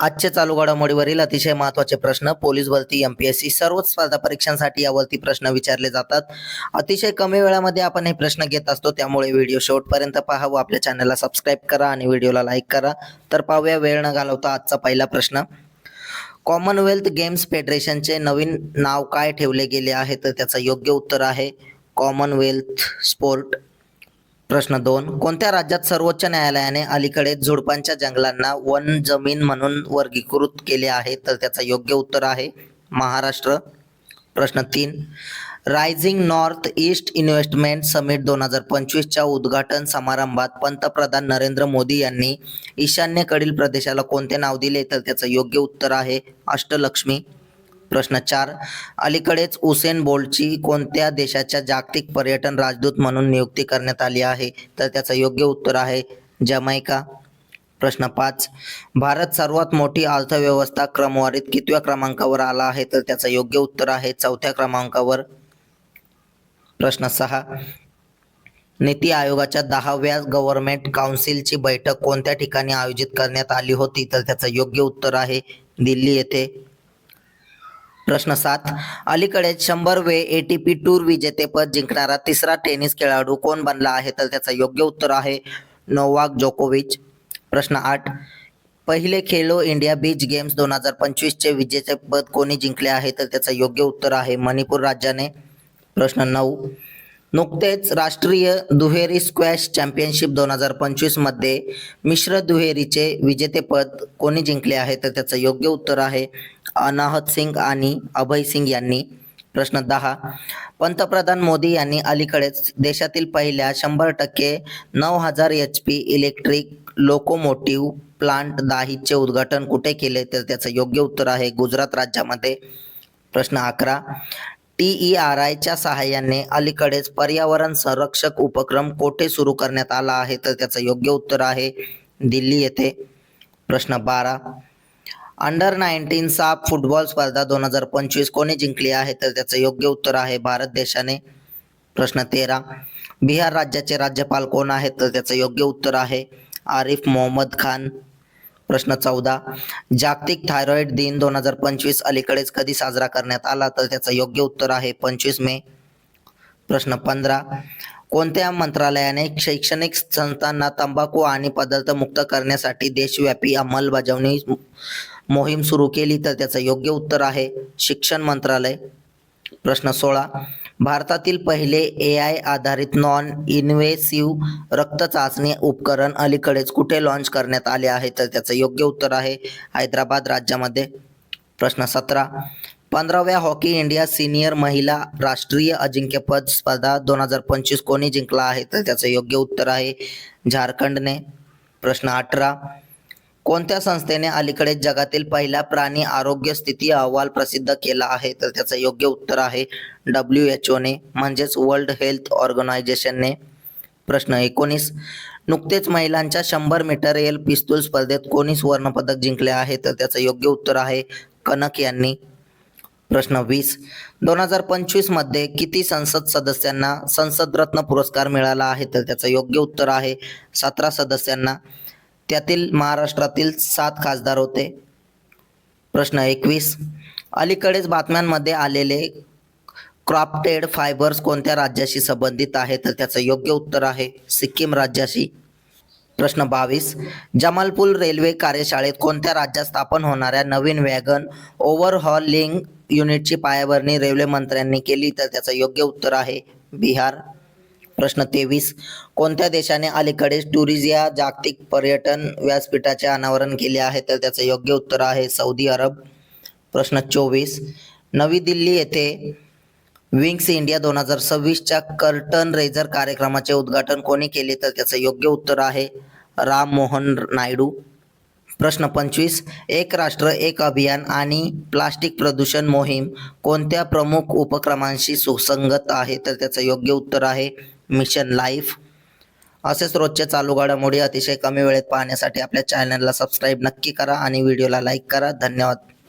आजचे चालू घडामोडीवरील अतिशय महत्त्वाचे प्रश्न पोलीस भरती एम पी एस सी सर्वच स्पर्धा परीक्षांसाठी यावरती प्रश्न विचारले जातात. अतिशय कमी वेळामध्ये आपण हे प्रश्न घेत असतो त्यामुळे व्हिडिओ शेवटपर्यंत पहा व आपल्या चॅनलला सबस्क्राईब करा आणि व्हिडिओला लाईक करा. तर पाहूया वेळ न घालवता आजचा पहिला प्रश्न. कॉमनवेल्थ गेम्स फेडरेशनचे नवीन नाव काय ठेवले गेले आहे? तर त्याचं योग्य उत्तर आहे कॉमनवेल्थ स्पोर्ट प्रश्न दोन. कोणत्या राज्यात सर्वोच्च न्यायालयाने अलीकडे झुडपांच्या जंगलांना वन जमीन म्हणून वर्गीकृत केले आहे? तर त्याचं योग्य उत्तर आहे महाराष्ट्र. प्रश्न तीन. Rising north east investment summit दोन हजार पंचवीसच्या उद्घाटन समारंभात पंतप्रधान नरेंद्र मोदी यांनी ईशान्येकडील प्रदेशाला कोणते नाव दिले? तर त्याचं योग्य उत्तर आहे अष्टलक्ष्मी. प्रश्न चार. अलीकडेच उसेन बोल्टची कोणत्या देशाच्या जागतिक पर्यटन राजदूत म्हणून नियुक्ती करण्यात आली आहे? तर त्याचं योग्य उत्तर आहे जमैका. प्रश्न पाच. भारत सर्वात मोठी अर्थव्यवस्था क्रमवारीत कितव्या क्रमांकावर आला आहे? तर त्याचं योग्य उत्तर आहे चौथ्या क्रमांकावर. प्रश्न सहा. नीती आयोगाच्या दहाव्या गव्हर्नमेंट काउन्सिलची बैठक कोणत्या ठिकाणी आयोजित करण्यात आली होती? तर त्याचं योग्य उत्तर आहे दिल्ली येथे. प्रश्न सात. अलीकडेच शंभर वे ए टी पी टूर विजेतेपद जिंकणारा तिसरा टेनिस खेळाडू कोण बनला आहे? तर त्याचं योग्य उत्तर आहे नोवाक जोकोविच. प्रश्न आठ. पहिले खेलो इंडिया बीच गेम्स दोन हजार पंचवीसचे विजेतेपद कोणी जिंकले आहे? तर त्याचं योग्य उत्तर आहे मणिपूर राज्याने. प्रश्न नऊ. नुकतेच राष्ट्रीय दुहेरी स्क्वॅश चॅम्पियनशिप दोन हजार पंचवीसमध्ये मिश्र दुहेरीचे विजेतेपद कोणी जिंकले आहे? तर त्याचं योग्य उत्तर आहे अनाहत सिंग आणि अभय सिंग यांनी प्रश्न दहा. पंतप्रधान मोदी यांनी अलीकडेच देशातील पहिल्या शंभर टक्के नऊ हजार H P electric locomotive plant दाहीचे उद्घाटन कुठे केले? तर त्याचं योग्य उत्तर आहे गुजरात राज्यामध्ये. प्रश्न अकरा. टी ई आर आयच्या सहाय्याने अलीकडेच पर्यावरण संरक्षक उपक्रम कोठे सुरू करण्यात आला आहे? तर त्याचं योग्य उत्तर आहे दिल्ली येथे. प्रश्न बारा. अंडर नाईन्टीन साप फुटबॉल स्पर्धा दोन हजार पंचवीस कोणी जिंकली आहे तर त्याचं योग्य उत्तर आहे भारत देशाने. प्रश्न तेरा. बिहार राज्याचे राज्यपाल कोण आहेत तर त्याचं योग्य उत्तर आहे आरिफ मोहम्मद खान. प्रश्न चौदा. जागतिक थायरॉइड दिन दोन हजार पंचवीस अलीकडेच कधी साजरा करण्यात आला तर त्याचं योग्य उत्तर आहे पंचवीस मे. प्रश्न पंधरा. कोणत्या मंत्रालयाने शैक्षणिक संस्थांना तंबाखू आणि पदार्थ मुक्त करण्यासाठी देशव्यापी अंमलबजावणी मोहीम सुरू केली तर त्याचं योग्य उत्तर आहे. शिक्षण मंत्रालय. प्रश्न सोळा. भारतातील पहिले ए आय आधारित नॉन इन्व्हेसिव्ह रक्त चाचणी उपकरण अलीकडेच कुठे लॉन्च करण्यात आले आहे? तर त्याचं योग्य उत्तर आहे हैदराबाद राज्यामध्ये. प्रश्न सतरा. पंधराव्या हॉकी इंडिया सिनियर महिला राष्ट्रीय अजिंक्यपद स्पर्धा दोन हजार पंचवीस कोणी जिंकला आहे? तर त्याचं योग्य उत्तर आहे झारखंडने. प्रश्न अठरा. कोणत्या संस्थेने अलीकडे जगातील पहिला प्राणी आरोग्य स्थिती अहवाल प्रसिद्ध केला आहे? तर त्याचं योग्य उत्तर आहे डब्ल्यू एच ओने म्हणजेच वर्ल्ड हेल्थ ऑर्गनायझेशनने. प्रश्न एकोणीस. नुकतेच महिलांच्या शंभर मीटर एल पिस्तूल स्पर्धेत कोणी सुवर्णपदक जिंकले आहे? तर त्याचं योग्य उत्तर आहे कनक यांनी. प्रश्न वीस. दोन हजार पंचवीसमध्ये किती संसद सदस्यांना संसद रत्न पुरस्कार मिळाला आहे? तर त्याचं योग्य उत्तर आहे सतरा सदस्यांना. त्यातील महाराष्ट्रातील सात खासदार होते. प्रश्न एकवीस. अलीकडेच बातम्यांमध्ये आलेले क्रॉप्टेड फायबर्स कोणत्या राज्याशी संबंधित आहे तर त्याचं योग्य उत्तर आहे सिक्कीम राज्याशी. प्रश्न बावीस. जमालपूर रेल्वे कार्यशाळेत कोणत्या राज्यात स्थापन होणाऱ्या नवीन वॅगन ओव्हरहॉलिंग युनिटची पायाभरणी रेल्वे मंत्र्यांनी केली? तर त्याचं योग्य उत्तर आहे बिहार. प्रश्न तेवीस. कोणत्या देशाने अलीकडेच टुरिझिया जागतिक पर्यटन व्यासपीठाचे अनावरण केले आहे? तर त्याचं योग्य उत्तर आहे सौदी अरब. प्रश्न चोवीस. नवी दिल्ली येथे विंग्स इंडिया दोन हजार सव्वीसच्या कर्टन रेझर कार्यक्रमाचे उद्घाटन कोणी केले? तर त्याचं योग्य उत्तर आहे राम मोहन नायडू. प्रश्न पंचवीस. एक राष्ट्र एक अभियान आणि प्लास्टिक प्रदूषण मोहीम कोणत्या प्रमुख उपक्रमांशी सुसंगत आहे? तर त्याचं योग्य उत्तर आहे मिशन लाईफ. असेच रोजचे चालू घडामोडी अतिशय कमी वेळेत पाहण्यासाठी आपल्या चॅनलला सबस्क्राईब नक्की करा आणि व्हिडिओला लाईक करा. धन्यवाद.